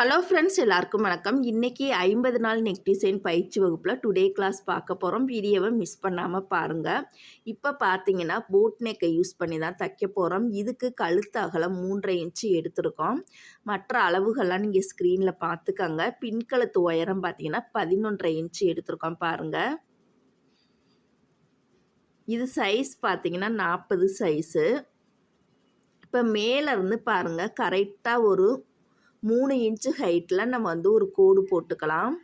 Hello friends எல்லாருக்கும் வணக்கம். இன்றைக்கி ஐம்பது நாள் நெக் டிசைன் பயிற்சி வகுப்பில் டுடே கிளாஸ் பார்க்க போகிறோம் வீடியோவை மிஸ் பண்ணாமல் பாருங்கள் இப்போ பார்த்தீங்கன்னா போட் நெக்கை யூஸ் பண்ணி தான் தைக்க போகிறோம் இதுக்கு கழுத்து அகலம் மூன்றரை இன்ச்சு எடுத்திருக்கோம். மற்ற அளவுகள்லாம் நீங்கள் ஸ்க்ரீனில் பார்த்துக்கோங்க. பின்கழுத்து உயரம் பார்த்தீங்கன்னா பதினொன்றரை இன்ச்சு எடுத்திருக்கோம் பாருங்கள் இது சைஸ் பார்த்தீங்கன்னா நாற்பது சைஸு இப்போ மேலேருந்து பாருங்கள் கரெக்டாக ஒரு மூணு இன்ச்சு ஹைட்டில் நம்ம வந்து ஒரு கோடு போட்டுக்கலாம்.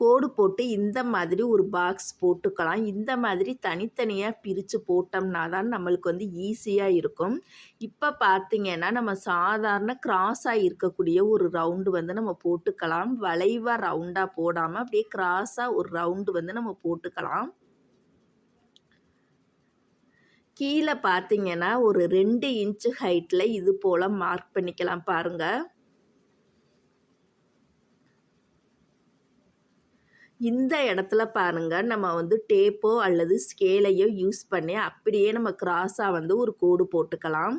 கோடு போட்டு இந்த மாதிரி ஒரு பாக்ஸ் போட்டுக்கலாம். இந்த மாதிரி தனித்தனியாக பிரித்து போட்டோம்னா தான் நம்மளுக்கு வந்து ஈஸியாக இருக்கும். இப்போ பார்த்திங்கன்னா நம்ம சாதாரண கிராஸாக இருக்கக்கூடிய ஒரு ரவுண்டு வந்து நம்ம போட்டுக்கலாம். வளைவாக ரவுண்டாக போடாமல் அப்படியே கிராஸாக ஒரு ரவுண்டு வந்து நம்ம போட்டுக்கலாம். கீழே பார்த்தீங்கன்னா ஒரு ரெண்டு இன்ச்சு ஹைட்டில் இது போல் மார்க் பண்ணிக்கலாம் பாருங்கள் இந்த இடத்துல பாருங்கள் நம்ம வந்து டேப்போ அல்லது ஸ்கேலையோ யூஸ் பண்ணி அப்படியே நம்ம கிராஸாக வந்து ஒரு கோடு போட்டுக்கலாம்.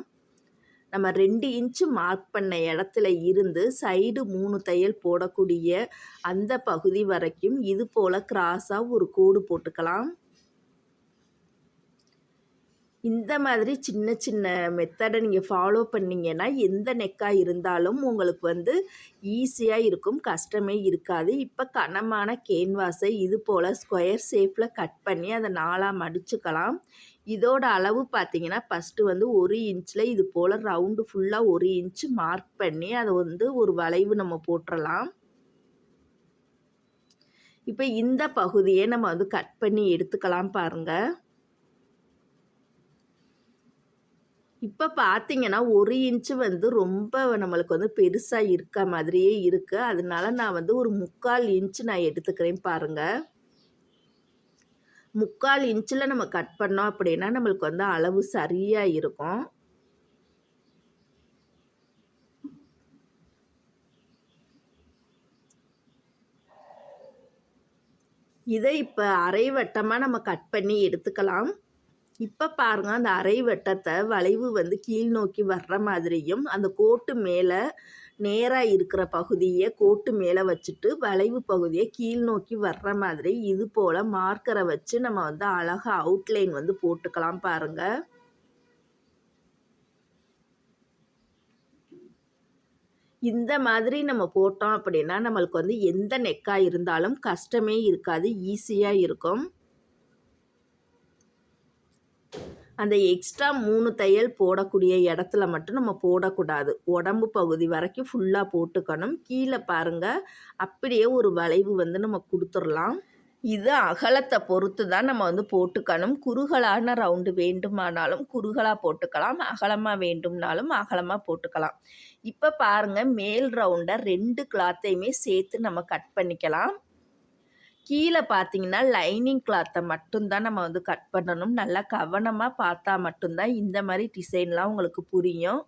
நம்ம ரெண்டு இன்ச்சு மார்க் பண்ண இடத்துல இருந்து சைடு மூணு தையல் போடக்கூடிய அந்த பகுதி வரைக்கும் இது போல் கிராஸாக ஒரு கோடு போட்டுக்கலாம். இந்த மாதிரி சின்ன சின்ன மெத்தடை நீங்கள் ஃபாலோ பண்ணிங்கன்னா எந்த நெக்காக இருந்தாலும் உங்களுக்கு வந்து ஈஸியாக இருக்கும் கஷ்டமே இருக்காது. இப்போ கனமான கேன்வாஸை இது போல் ஸ்கொயர் ஷேப்பில் கட் பண்ணி அதை நாளாக மடிச்சுக்கலாம் இதோட அளவு பார்த்தீங்கன்னா ஃபஸ்ட்டு வந்து ஒரு இன்ச்சில் இது போல் ரவுண்டு ஃபுல்லாக ஒரு இன்ச்சு மார்க் பண்ணி அதை வந்து ஒரு வளைவு நம்ம போட்டுடலாம் இப்போ இந்த பகுதியை நம்ம வந்து கட் பண்ணி எடுத்துக்கலாம் பாருங்கள் இப்போ பார்த்தீங்கன்னா ஒரு இன்ச்சு வந்து ரொம்ப நம்மளுக்கு வந்து பெருசாக இருக்க மாதிரியே இருக்குது அதனால நான் வந்து ஒரு முக்கால் இன்ச்சு நான் எடுத்துக்கிறேன் பாருங்கள் முக்கால் இன்ச்சில் நம்ம கட் பண்ணோம் அப்படின்னா நம்மளுக்கு வந்து அளவு சரியாக இருக்கும். இதை இப்போ அரை வட்டமாக நம்ம கட் பண்ணி எடுத்துக்கலாம். இப்போ பாருங்கள் அந்த அரை வட்டத்தை வளைவு வந்து கீழ் நோக்கி வர்ற மாதிரியும் அந்த கோட்டு மேலே நேராக இருக்கிற பகுதியை கோட்டு மேலே வச்சுட்டு வளைவு பகுதியை கீழ் நோக்கி வர்ற மாதிரி இது போல் மார்க்கரை வச்சு நம்ம வந்து அழகாக அவுட்லைன் வந்து போட்டுக்கலாம் பாருங்கள் இந்த மாதிரி நம்ம போட்டோம் அப்படின்னா நம்மளுக்கு வந்து எந்த நெக்காக இருந்தாலும் கஷ்டமே இருக்காது ஈஸியாக இருக்கும். அந்த எக்ஸ்ட்ரா மூணு தையல் போடக்கூடிய இடத்துல மட்டும் நம்ம போடக்கூடாது. உடம்பு பகுதி வரைக்கும் ஃபுல்லாக போட்டுக்கணும். கீழே பாருங்கள் அப்படியே ஒரு வளைவு வந்து நம்ம கொடுத்துடலாம். இது அகலத்தை பொறுத்து தான் நம்ம வந்து போட்டுக்கணும். குறுகலான ரவுண்டு வேண்டுமானாலும் குறுகலாக போட்டுக்கலாம். அகலமாக வேண்டும்னாலும் அகலமாக போட்டுக்கலாம். இப்போ பாருங்கள் மேல் ரவுண்டை ரெண்டு கிளாத்தையுமே சேர்த்து நம்ம கட் பண்ணிக்கலாம். கீழே பார்த்தீங்கன்னா லைனிங் கிளாத்தை மட்டும்தான் நம்ம வந்து கட் பண்ணணும். நல்லா கவனமாக பார்த்தா மட்டும்தான் இந்த மாதிரி டிசைன்லாம் உங்களுக்கு புரியும்.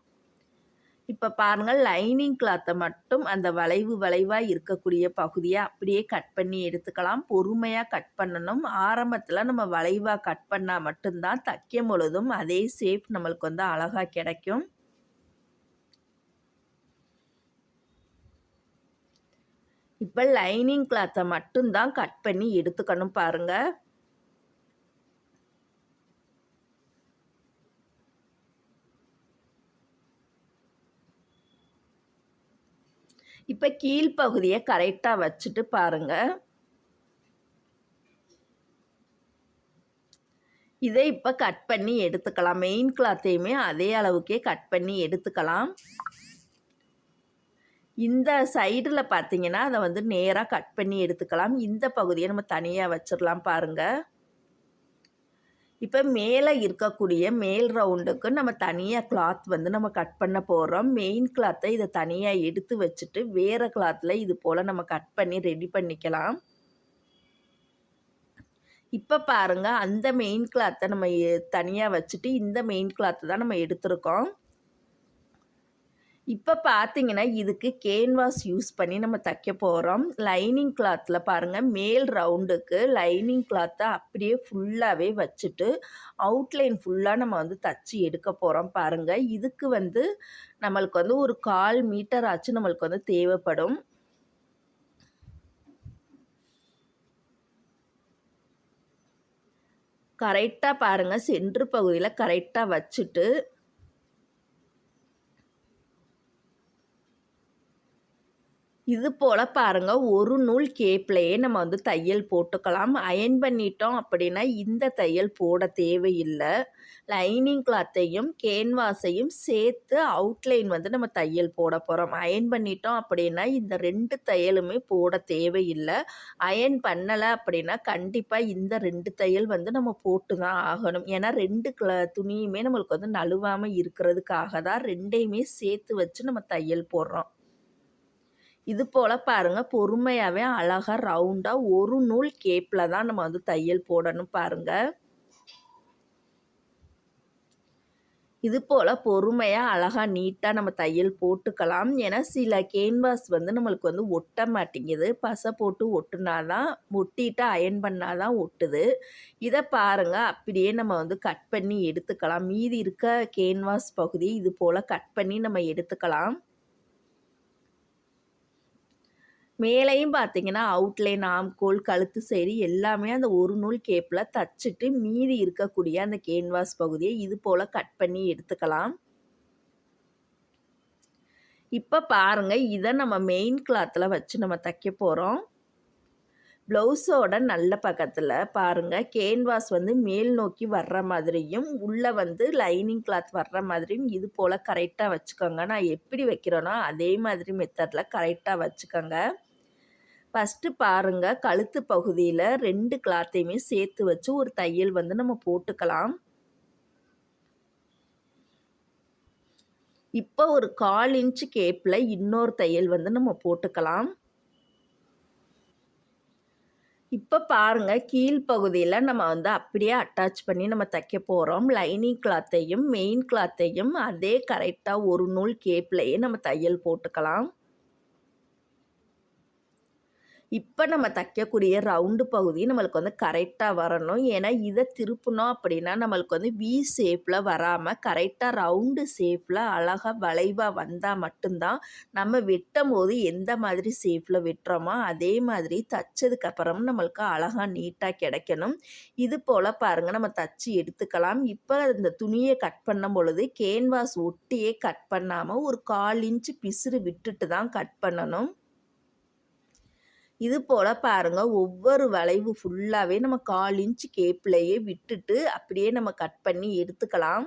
இப்போ பாருங்கள் லைனிங் கிளாத்தை மட்டும் அந்த வளைவு வளைவாக இருக்கக்கூடிய பகுதியை அப்படியே கட் பண்ணி எடுத்துக்கலாம். பொறுமையாக கட் பண்ணணும். ஆரம்பத்தில் நம்ம வளைவாக கட் பண்ணால் மட்டும்தான் தைக்கும் பொழுதும் அதே ஷேப் நம்மளுக்கு வந்து அழகாக கிடைக்கும். இப்போ லைனிங் கிளாத்தை மட்டும்தான் கட் பண்ணி எடுத்துக்கணும் பாருங்கள் இப்போ கீழ்ப்பகுதியை கரெக்டாக வச்சுட்டு பாருங்கள் இதை இப்போ கட் பண்ணி எடுத்துக்கலாம். மெயின் கிளாத்தையுமே அதே அளவுக்கே கட் பண்ணி எடுத்துக்கலாம். இந்த சைடில் பார்த்தீங்கன்னா அதை வந்து நேராக கட் பண்ணி எடுத்துக்கலாம். இந்த பகுதியை நம்ம தனியாக வச்சிடலாம் பாருங்கள் இப்போ மேலே இருக்கக்கூடிய மேல் ரவுண்டுக்கு நம்ம தனியாக கிளாத் வந்து நம்ம கட் பண்ண போகிறோம் மெயின் கிளாத்தை இதை தனியாக எடுத்து வச்சுட்டு வேறு கிளாத்தில் இது போல் நம்ம கட் பண்ணி ரெடி பண்ணிக்கலாம். இப்போ பாருங்கள் அந்த மெயின் கிளாத்தை நம்ம தனியாக வச்சுட்டு இந்த மெயின் கிளாத்தை தான் நம்ம எடுத்திருக்கோம். இப்போ பார்த்தீங்கன்னா இதுக்கு கேன்வாஸ் யூஸ் பண்ணி நம்ம தைக்க போகிறோம் லைனிங் கிளாத்தில் பாருங்கள் மேல் ரவுண்டுக்கு லைனிங் கிளாத்தை அப்படியே ஃபுல்லாகவே வச்சுட்டு அவுட்லைன் ஃபுல்லாக நம்ம வந்து தச்சு எடுக்க போகிறோம் பாருங்கள் இதுக்கு வந்து நம்மளுக்கு வந்து ஒரு கால் மீட்டர் ஆச்சு நம்மளுக்கு வந்து தேவைப்படும். கரெக்டாக பாருங்கள் சென்று பகுதியில் கரெக்டாக வச்சுட்டு இது போல் பாருங்கள் ஒரு நூல் கேப்லேயே நம்ம வந்து தையல் போட்டுக்கலாம். அயன் பண்ணிட்டோம் அப்படின்னா இந்த தையல் போட தேவையில்லை. லைனிங் கிளாத்தையும் கேன்வாஸையும் சேர்த்து அவுட்லைன் வந்து நம்ம தையல் போட போகிறோம் அயன் பண்ணிட்டோம் அப்படின்னா இந்த ரெண்டு தையலுமே போட தேவையில்லை. அயன் பண்ணலை அப்படின்னா கண்டிப்பாக இந்த ரெண்டு தையல் வந்து நம்ம போட்டு தான் ஆகணும். ஏன்னா ரெண்டு துணியுமே நம்மளுக்கு வந்து நழுவாமல் இருக்கிறதுக்காக தான் ரெண்டையுமே சேர்த்து வச்சு நம்ம தையல் போடுறோம். இது போல் பாருங்கள் பொறுமையாகவே அழகாக ரவுண்டாக ஒரு நூல் கேப்பில் தான் நம்ம வந்து தையல் போடணும் பாருங்கள் இது போல் பொறுமையாக அழகாக நீட்டாக நம்ம தையல் போட்டுக்கலாம். ஏன்னா சில கேன்வாஸ் வந்து நம்மளுக்கு வந்து ஒட்ட மாட்டேங்குது. பசை போட்டு ஒட்டுனா தான் ஒட்டிட்டு அயன் பண்ணால் தான் ஒட்டுது. இதை பாருங்கள் அப்படியே நம்ம வந்து கட் பண்ணி எடுத்துக்கலாம். மீதி இருக்க கேன்வாஸ் பகுதி இது போல் கட் பண்ணி நம்ம எடுத்துக்கலாம். மேலேயும் பார்த்தீங்கன்னா அவுட்லைன் ஆம்கோல் கழுத்து சைடு எல்லாமே அந்த ஒரு நூல் கேப்பில் தச்சுட்டு மீதி இருக்கக்கூடிய அந்த கேன்வாஸ் பகுதியை இது போல் கட் பண்ணி எடுத்துக்கலாம். இப்போ பாருங்கள் இதை நம்ம மெயின் கிளாத்தில் வச்சு நம்ம தைக்க போகிறோம் ப்ளவுஸோட நல்ல பக்கத்தில் பாருங்கள் கேன்வாஸ் வந்து மேல் நோக்கி வர்ற மாதிரியும் உள்ளே வந்து லைனிங் கிளாத் வர்ற மாதிரியும் இது போல் கரெக்டாக வச்சுக்கோங்க. நான் எப்படி வைக்கிறேனோ அதே மாதிரி மெத்தடில் கரெக்டாக வச்சுக்கோங்க. ஃபஸ்ட்டு பாருங்கள் கழுத்து பகுதியில் ரெண்டு கிளாத்தையுமே சேர்த்து வச்சு ஒரு தையல் வந்து நம்ம போட்டுக்கலாம். இப்போ ஒரு கால் இன்ச்சு கேப்பில் இன்னொரு தையல் வந்து நம்ம போட்டுக்கலாம். இப்போ பாருங்கள் கீழ்ப்பகுதியில் நம்ம வந்து அப்படியே அட்டாச் பண்ணி நம்ம தைக்க போகிறோம் லைனிங் கிளாத்தையும் மெயின் கிளாத்தையும் அதே கரெக்டாக ஒரு நூல் கேப்லேயே நம்ம தையல் போட்டுக்கலாம். இப்போ நம்ம தைக்கக்கூடிய ரவுண்டு பகுதி நம்மளுக்கு வந்து கரெக்டாக வரணும். ஏன்னா இதை திருப்பினோம் அப்படின்னா நம்மளுக்கு வந்து வி ஷேப்பில் வராமல் கரெக்டாக ரவுண்டு ஷேப்பில் அழகாக வளைவாக வந்தால் மட்டும்தான் நம்ம வெட்டும் போது எந்த மாதிரி ஷேப்பில் வெட்டுறோமோ அதே மாதிரி தைச்சதுக்கப்புறம் நம்மளுக்கு அழகாக நீட்டாக கிடைக்கணும். இது போல் பாருங்கள் நம்ம தச்சு எடுத்துக்கலாம். இப்போ இந்த துணியை கட் பண்ணும் பொழுது கேன்வாஸ் ஒட்டியே கட் பண்ணாமல் ஒரு கால் இன்ச்சு பிசுறு விட்டுட்டு தான் கட் பண்ணணும். இது போல் பாருங்கள் ஒவ்வொரு வளைவு ஃபுல்லாகவே நம்ம கால் இன்ச்சு கேப்லேயே விட்டுட்டு அப்படியே நம்ம கட் பண்ணி எடுத்துக்கலாம்.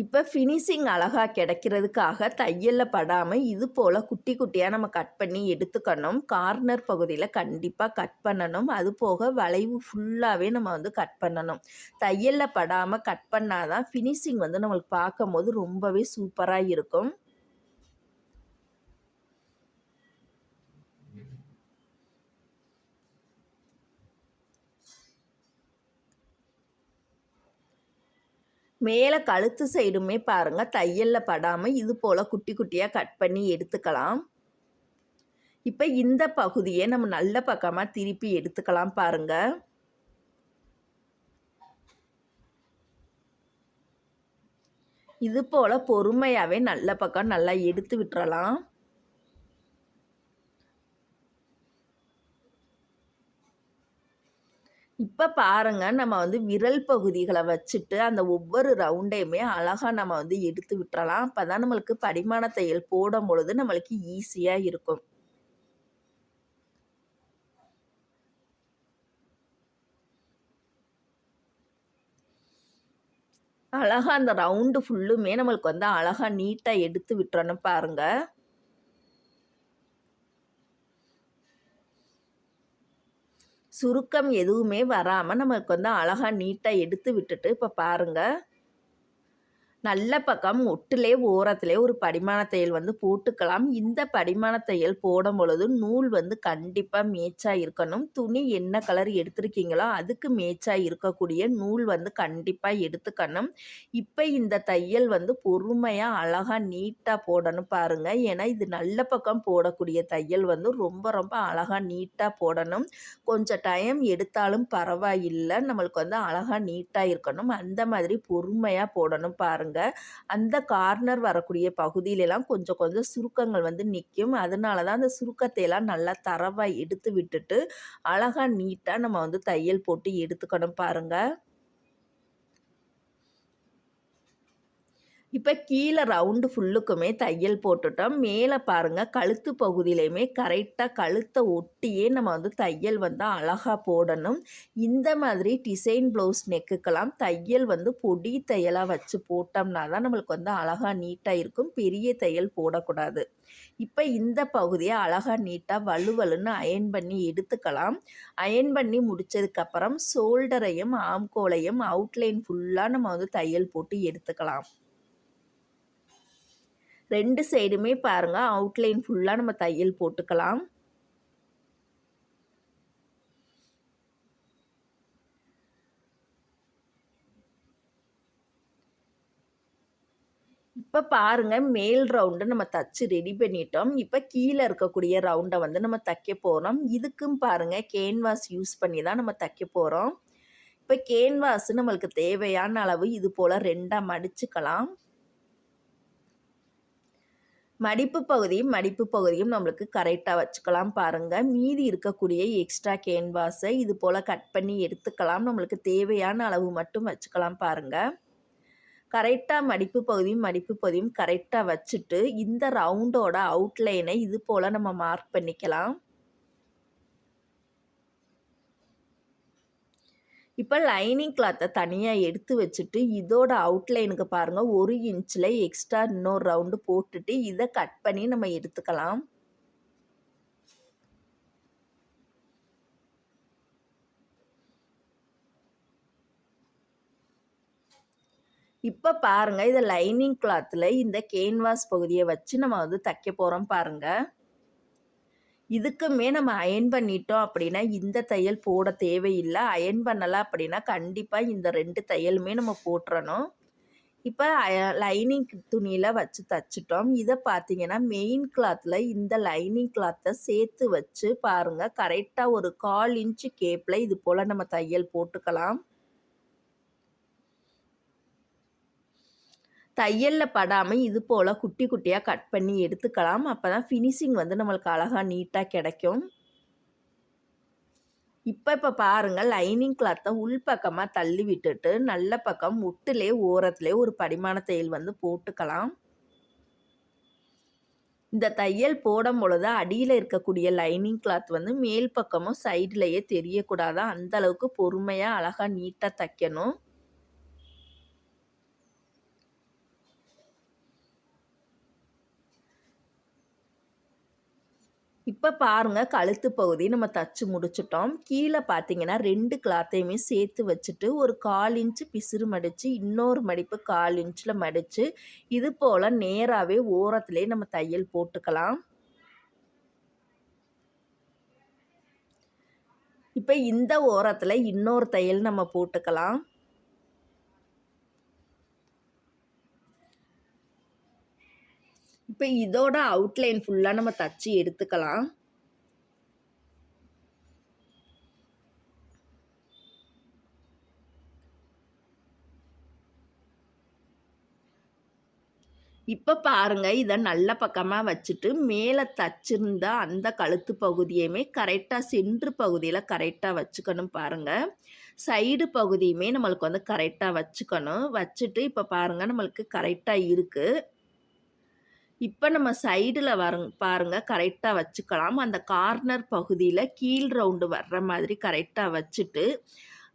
இப்போ ஃபினிஷிங் அழகாக கிடைக்கிறதுக்காக தையலில் படாமல் இது போல் குட்டி குட்டியாக நம்ம கட் பண்ணி எடுத்துக்கணும். கார்னர் பகுதியில் கண்டிப்பாக கட் பண்ணணும். அது போக வளைவு ஃபுல்லாகவே நம்ம வந்து கட் பண்ணணும். தையலில் படாமல் கட் பண்ணால் தான் ஃபினிஷிங் வந்து நம்மளுக்கு பார்க்கும் போது ரொம்பவே சூப்பராக இருக்கும். மேலே கழுத்து சைடுமே பாருங்கள் தையலில் படாமல் இது போல் குட்டி குட்டியாக கட் பண்ணி எடுத்துக்கலாம். இப்போ இந்த பகுதியை நம்ம நல்ல பக்கமாக திருப்பி எடுத்துக்கலாம் பாருங்கள் இது போல் பொறுமையாகவே நல்ல பக்கம் நல்லா எடுத்து விட்டுறலாம். இப்போ பாருங்கள் நம்ம வந்து விரல் பகுதிகளை வச்சுட்டு அந்த ஒவ்வொரு ரவுண்டையுமே அழகாக நம்ம வந்து எடுத்து விட்டுறலாம். அப்போ தான் நம்மளுக்கு படிமான தையல் போடும் பொழுது நம்மளுக்கு ஈஸியாக இருக்கும். அழகாக அந்த ரவுண்டு ஃபுல்லுமே நம்மளுக்கு வந்து அழகாக நீட்டாக எடுத்து விட்டுறணும் பாருங்கள் சுருக்கம் எதுவுமே வராமல் நம்மளுக்கு வந்து அழகாக நீட்டாக எடுத்து விட்டுட்டு இப்போ பாருங்கள் நல்ல பக்கம் ஒட்டுலே ஓரத்திலே ஒரு படிமான தையல் வந்து போட்டுக்கலாம். இந்த படிமான தையல் போடும் பொழுது நூல் வந்து கண்டிப்பாக மேய்ச்சாக இருக்கணும். துணி என்ன கலர் எடுத்திருக்கீங்களோ அதுக்கு மேய்ச்சாக இருக்கக்கூடிய நூல் வந்து கண்டிப்பாக எடுத்துக்கணும். இப்போ இந்த தையல் வந்து பொறுமையாக அழகாக நீட்டாக போடணும் பாருங்கள் ஏன்னா இது நல்ல பக்கம் போடக்கூடிய தையல் வந்து ரொம்ப ரொம்ப அழகாக நீட்டாக போடணும். கொஞ்சம் டைம் எடுத்தாலும் பரவாயில்லை. நம்மளுக்கு வந்து அழகாக நீட்டாக இருக்கணும். அந்த மாதிரி பொறுமையாக போடணும் பாருங்கள் பாருங்கள் அந்த கார்னர் வரக்கூடிய பகுதியிலலாம் கொஞ்சம் கொஞ்சம் சுருக்கங்கள் வந்து நிற்கும் அதனால தான் அந்த சுருக்கத்தை எல்லாம் நல்லா தரவாக எடுத்து விட்டுட்டு அழகாக நீட்டாக நம்ம வந்து தையல் போட்டு எடுத்துக்கணும் பாருங்கள் இப்போ கீழே ரவுண்டு ஃபுல்லுக்குமே தையல் போட்டுட்டோம். மேலே பாருங்கள் கழுத்து பகுதியிலையுமே கரெக்டாக கழுத்தை ஒட்டியே நம்ம வந்து தையல் வந்து அழகாக போடணும். இந்த மாதிரி டிசைன் ப்ளவுஸ் நெக்குக்கெல்லாம் தையல் வந்து பொடி தையலாக வச்சு போட்டோம்னா தான் நம்மளுக்கு வந்து அழகாக நீட்டாக இருக்கும். பெரிய தையல் போடக்கூடாது. இப்போ இந்த பகுதியை அழகாக நீட்டாக வலுவலுன்னு அயன் பண்ணி எடுத்துக்கலாம். அயன் பண்ணி முடித்ததுக்கப்புறம் ஷோல்டரையும் ஆம்கோலையும் அவுட்லைன் ஃபுல்லாக நம்ம வந்து தையல் போட்டு எடுத்துக்கலாம். ரெண்டு சைடுமே பாருங்கள் அவுட்லைன் ஃபுல்லாக நம்ம தையல் போட்டுக்கலாம். இப்போ பாருங்கள் மேல் ரவுண்டு நம்ம தச்சு ரெடி பண்ணிட்டோம். இப்போ கீழே இருக்கக்கூடிய ரவுண்டை வந்து நம்ம தைக்க போகிறோம் இதுக்கும் பாருங்கள் கேன்வாஸ் யூஸ் பண்ணி தான் நம்ம தைக்க போகிறோம் இப்போ கேன்வாஸ் நம்மளுக்கு தேவையான அளவு இது போல் ரெண்டாக மடிச்சுக்கலாம். மடிப்பு பகுதியும் மடிப்பு பகுதியும் நம்மளுக்கு கரெக்டாக வச்சுக்கலாம் பாருங்கள் மீதி இருக்கக்கூடிய எக்ஸ்ட்ரா கேன்வாஸை இது போல் கட் பண்ணி எடுத்துக்கலாம். நம்மளுக்கு தேவையான அளவு மட்டும் வச்சுக்கலாம் பாருங்கள் கரெக்டாக மடிப்பு பகுதியும் மடிப்பு பகுதியும் கரெக்டாக வச்சுட்டு இந்த ரவுண்டோட அவுட்லைனை இது போல் நம்ம மார்க் பண்ணிக்கலாம். இப்போ லைனிங் கிளாத்தை தனியாக எடுத்து வச்சுட்டு இதோட அவுட்லைனுக்கு பாருங்கள் ஒரு இன்ச்சில் எக்ஸ்ட்ரா இன்னொரு ரவுண்டு போட்டுட்டு இதை கட் பண்ணி நம்ம எடுத்துக்கலாம். இப்போ பாருங்கள் இதை லைனிங் கிளாத்தில் இந்த கேன்வாஸ் பகுதியை வச்சு நம்ம வந்து தைக்க போகிறோம் பாருங்கள் இதுக்குமே நம்ம அயன் பண்ணிட்டோம் அப்படின்னா இந்த தையல் போட தேவையில்லை. அயன் பண்ணலை அப்படின்னா கண்டிப்பாக இந்த ரெண்டு தையலுமே நம்ம போட்டுறணும். இப்போ லைனிங் துணியில் வச்சு தைச்சிட்டோம். இதை பார்த்தீங்கன்னா மெயின் கிளாத்தில் இந்த லைனிங் கிளாத்தை சேர்த்து வச்சு பாருங்கள் கரெக்டாக ஒரு கால் இன்ச்சு கேப்பில் இது போல் நம்ம தையல் போட்டுக்கலாம். தையலில் படாமல் இது போல் குட்டி குட்டியாக கட் பண்ணி எடுத்துக்கலாம். அப்போ தான் ஃபினிஷிங் வந்து நம்மளுக்கு அழகாக நீட்டாக கிடைக்கும். இப்போ இப்போ பாருங்கள் லைனிங் கிளாத்தை உள்பக்கமாக தள்ளி விட்டுட்டு நல்ல பக்கம் முட்டிலே ஓரத்துலேயே ஒரு படிமான தையல் வந்து போட்டுக்கலாம். இந்த தையல் போடும் பொழுது அடியில் இருக்கக்கூடிய லைனிங் கிளாத் வந்து மேல் பக்கமும் சைட்லேயே தெரியக்கூடாது. அந்த அளவுக்கு பொறுமையாக அழகாக நீட்டாக தைக்கணும். இப்போ பாருங்கள் கழுத்து பகுதி நம்ம தச்சு முடிச்சிட்டோம். கீழே பார்த்தீங்கன்னா ரெண்டு கிளாத்தையுமே சேர்த்து வச்சுட்டு ஒரு கால் இன்ச்சு பிசுறு மடித்து இன்னொரு மடிப்பு கால் இன்ச்சில் மடித்து இது போல் நேராகவே ஓரத்துலேயே நம்ம தையல் போட்டுக்கலாம். இப்போ இந்த ஓரத்தில் இன்னொரு தையல் நம்ம போட்டுக்கலாம். இப்போ இதோட அவுட்லைன் ஃபுல்லாக நம்ம தச்சு எடுத்துக்கலாம். இப்போ பாருங்கள் இதை நல்ல பக்கமாக வச்சுட்டு மேலே தச்சிருந்த அந்த கழுத்து பகுதியுமே கரெக்டாக சென்று பகுதியில் கரெக்டாக வச்சுக்கணும் பாருங்கள் சைடு பகுதியுமே நம்மளுக்கு வந்து கரெக்டாக வச்சுக்கணும். வச்சுட்டு இப்போ பாருங்கள் நம்மளுக்கு கரெக்டாக இருக்குது இப்போ நம்ம சைடில் வர பாருங்கள் கரெக்டாக வச்சுக்கலாம். அந்த கார்னர் பகுதியில் கீழ் ரவுண்டு வர்ற மாதிரி கரெக்டாக வச்சுட்டு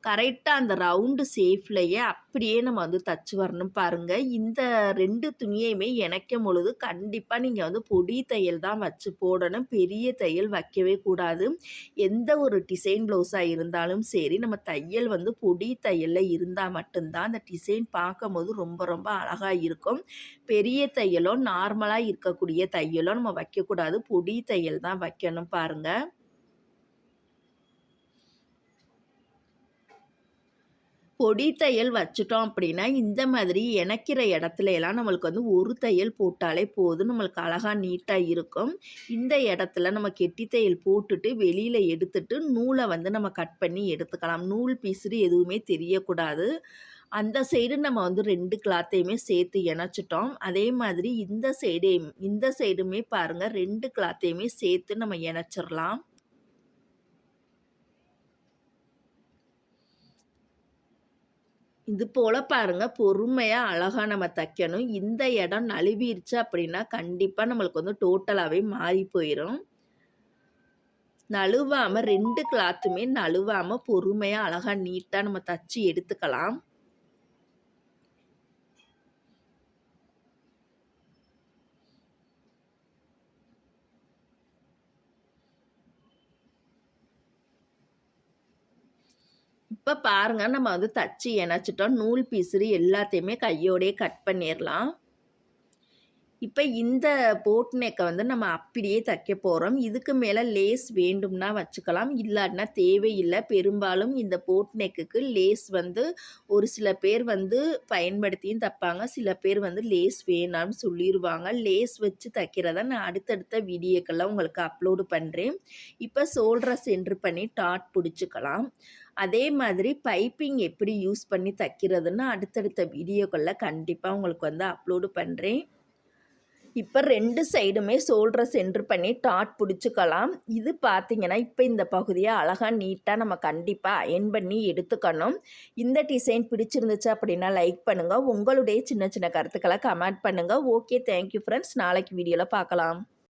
கரெக்டாக அந்த ரவுண்டு சேஃப்லையே அப்படியே நம்ம வந்து தச்சு வரணும் பாருங்கள் இந்த ரெண்டு துணியையுமே இணைக்கும் பொழுது கண்டிப்பாக நீங்கள் வந்து பொடி தையல் தான் வச்சு போடணும். பெரிய தையல் வைக்கவே கூடாது. எந்த ஒரு டிசைன் ப்ளவுஸாக இருந்தாலும் சரி நம்ம தையல் வந்து பொடி தையலில் இருந்தால் மட்டும்தான் அந்த டிசைன் பார்க்கும்போது ரொம்ப ரொம்ப அழகாக இருக்கும். பெரிய தையலோ நார்மலாக இருக்கக்கூடிய தையலோ நம்ம வைக்கக்கூடாது. பொடி தையல் தான் வைக்கணும் பாருங்கள் பொடி தையல் வச்சுட்டோம் அப்படின்னா இந்த மாதிரி இணைக்கிற இடத்துல எல்லாம் நம்மளுக்கு வந்து ஒரு தையல் போட்டாலே போதும். நம்மளுக்கு அழகாக நீட்டாக இருக்கும். இந்த இடத்துல நம்ம கெட்டி தையல் போட்டுட்டு வெளியில் எடுத்துட்டு நூலை வந்து நம்ம கட் பண்ணி எடுத்துக்கலாம். நூல் பீசுடு எதுவுமே தெரியக்கூடாது. அந்த சைடு நம்ம வந்து ரெண்டு கிளாத்தையுமே சேர்த்து இணைச்சிட்டோம். அதே மாதிரி இந்த சைடையும் இந்த சைடுமே பாருங்கள் ரெண்டு கிளாத்தையுமே சேர்த்து நம்ம இணைச்சிடலாம். இது போல் பாருங்கள் பொறுமையாக அழகாக நம்ம தைக்கணும். இந்த இடம் நழுவிருச்சு அப்படின்னா கண்டிப்பாக நம்மளுக்கு வந்து டோட்டலாகவே மாறி போயிடும் நழுவாமல் ரெண்டு கிளாத்துமே நழுவாமல் பொறுமையாக அழகாக நீட்டாக நம்ம தச்சு எடுத்துக்கலாம். இப்போ பாருங்கள் நம்ம வந்து தச்சு இணைச்சிட்டோம். நூல் பீஸு எல்லாத்தையுமே கையோடையே கட் பண்ணிடலாம் இப்போ இந்த போட் நெக்கை வந்து நம்ம அப்படியே தைக்க போகிறோம் இதுக்கு மேலே லேஸ் வேண்டும்னா வச்சுக்கலாம். இல்லாட்டினா தேவையில்லை. பெரும்பாலும் இந்த போட் நெக்குக்கு லேஸ் வந்து ஒரு சில பேர் வந்து பயன்படுத்தியும் தைப்பாங்க. சில பேர் வந்து லேஸ் வேணாம்னு சொல்லிடுவாங்க லேஸ் வச்சு தைக்கிறத நான் அடுத்தடுத்த வீடியோக்கெல்லாம் உங்களுக்கு அப்லோடு பண்ணுறேன் இப்போ சோல்டரை சென்ட்ரு பண்ணி டாட் பிடிச்சிக்கலாம். அதே மாதிரி பைப்பிங் எப்படி யூஸ் பண்ணி தைக்கிறதுன்னு அடுத்தடுத்த வீடியோக்களில் கண்டிப்பாக உங்களுக்கு வந்து அப்லோடு பண்ணுறேன் இப்போ ரெண்டு சைடுமே சோல்டரை சென்ட்ரு பண்ணி டாட் பிடிச்சிக்கலாம். இது பார்த்திங்கன்னா இப்போ இந்த பகுதியை அழகாக நீட்டாக நம்ம கண்டிப்பாக அயன் பண்ணி எடுத்துக்கணும். இந்த டிசைன் பிடிச்சிருந்துச்சு அப்படின்னா லைக் பண்ணுங்கள் உங்களுடைய சின்ன சின்ன கருத்துக்களை கமெண்ட் பண்ணுங்கள் ஓகே தேங்க்யூ ஃப்ரெண்ட்ஸ். நாளைக்கு வீடியோவில் பார்க்கலாம்